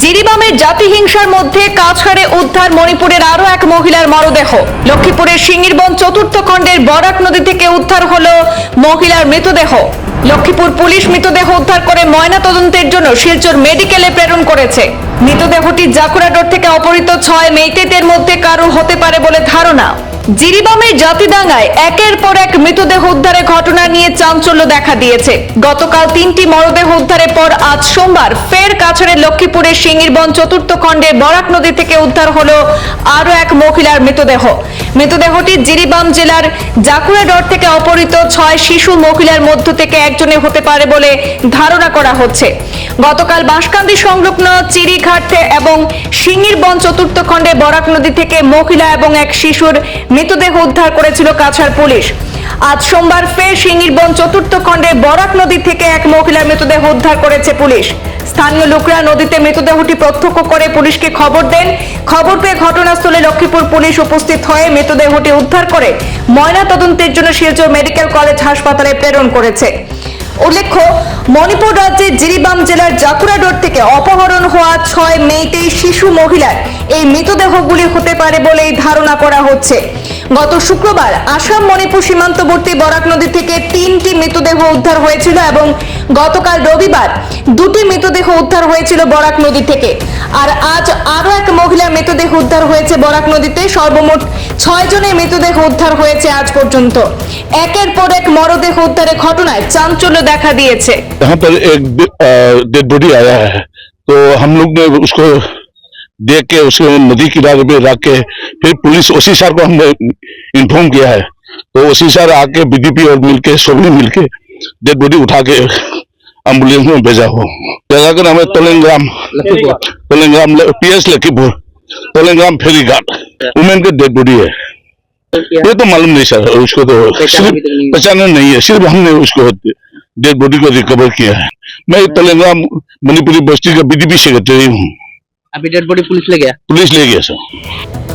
জিরিবামের জাতিহিংসার মধ্যে কাছাড়ে উদ্ধার মণিপুরের আরও এক মহিলার মরদেহ। লক্ষ্মীপুরের সিঙ্গিরবন চতুর্থ খণ্ডের বরাক নদী থেকে উদ্ধার হলো মহিলার মৃতদেহ। লক্ষ্মীপুর পুলিশ মৃতদেহ উদ্ধার করে ময়না তদন্তের জন্য শিলচর মেডিকেলে প্রেরণ করেছে। মৃতদেহটি জাকুড়া রোড থেকে অপহৃত ছয় মেইতেদের মধ্যে কারও হতে পারে বলে ধারণা। জিরিবামের জাতিডাঙ্গায় একের পর এক মৃতদেহ উদ্ধারের ঘটনা নিয়ে চাঞ্চল্য দেখা দিয়েছে। গতকাল তিনটি মরদেহ উদ্ধারের পর আজ সোমবার কাছাড়ের লক্ষ্মীপুরের সিঙ্গিরবন চতুর্থ খণ্ডে বরাক নদী থেকে উদ্ধার হলো আরও এক মহিলার মৃতদেহ। মৃতদেহটি জিরিবাম জেলার জাকুড়া রোড থেকে অপহৃত ছয় শিশু মহিলার মধ্য থেকে একজনের হতে পারে বলে ধারণা করা হচ্ছে। গতকাল বাঁশকান্দি সংলগ্ন চিরিঘাট এবং সিঙ্গিরবন চতুর্থ খণ্ডে বরাক নদী থেকে মহিলা এবং এক শিশুর মৃতদেহ উদ্ধার করেছিল কাছাড় পুলিশ। আজ সোমবার ফের সিঙ্গিরবন চতুর্থ খণ্ডে বরাক নদী থেকে এক মহিলার মৃতদেহ উদ্ধার করেছে পুলিশ। স্থানীয় লোকরা নদীতে মৃতদেহটি প্রত্যক্ষ করে পুলিশকে খবর দেন। খবর পেয়ে ঘটনাস্থলে লক্ষ্মীপুর পুলিশ উপস্থিত হয়ে মৃতদেহটি উদ্ধার করে ময়না তদন্তের জন্য শিলচর মেডিকেল কলেজ হাসপাতালে প্রেরণ করেছে। উল্লেখ্য, মণিপুর রাজ্যের জিরিবাম জেলার জাকুড়া রোড থেকে অপহরণ হওয়া ছয় মেয়েতেই শিশু মহিলার এই মৃতদেহগুলি হতে পারে বলেই ধারণা করা হচ্ছে। গত শুক্রবার আসাম মণিপুর সীমান্তবর্তী বরাক নদী থেকে তিনটি মৃতদেহ উদ্ধার হয়েছিল এবং গতকাল রবিবার দুটি মৃতদেহ উদ্ধার হয়েছিল বরাক নদী থেকে আর আজ আরও এক মহিলার মৃতদেহ উদ্ধার হয়েছে বরাক নদীতে সর্বমোট ছয় জনের মৃতদেহ উদ্ধার হয়েছে আজ পর্যন্ত একের পর এক মরদেহ উদ্ধারের ঘটনায় চাঞ্চল্য দেখা দিয়েছে यहाँ पर एक डेड बॉडी आया है तो हम लोग ने उसको देख के उसको नदी किनारे पे रख के फिर पुलिस ओसी सर को हमने इन्फॉर्म किया है। तो ओसी सर आके बीडीपी और मिलके, सभी मिलके डेड बॉडी उठा के एंबुलेंस में भेजा हो। जगह का नाम है Tolengram. Tolengram PS Lakhipur. Tolengram ferry ghat. Women का डेड बॉडी है। ये तो मालूम नहीं सर, उसको तो सिर्फ़ पहचाना नहीं है, सिर्फ़ हमने उसको डेड बॉडी को रिकवर किया है। मैं तेलंगाना मणिपुरी बस्ती का बीडीपी सेक्रेटरी हूँ। अभी डेड बॉडी पुलिस ले गया? पुलिस ले गया सर।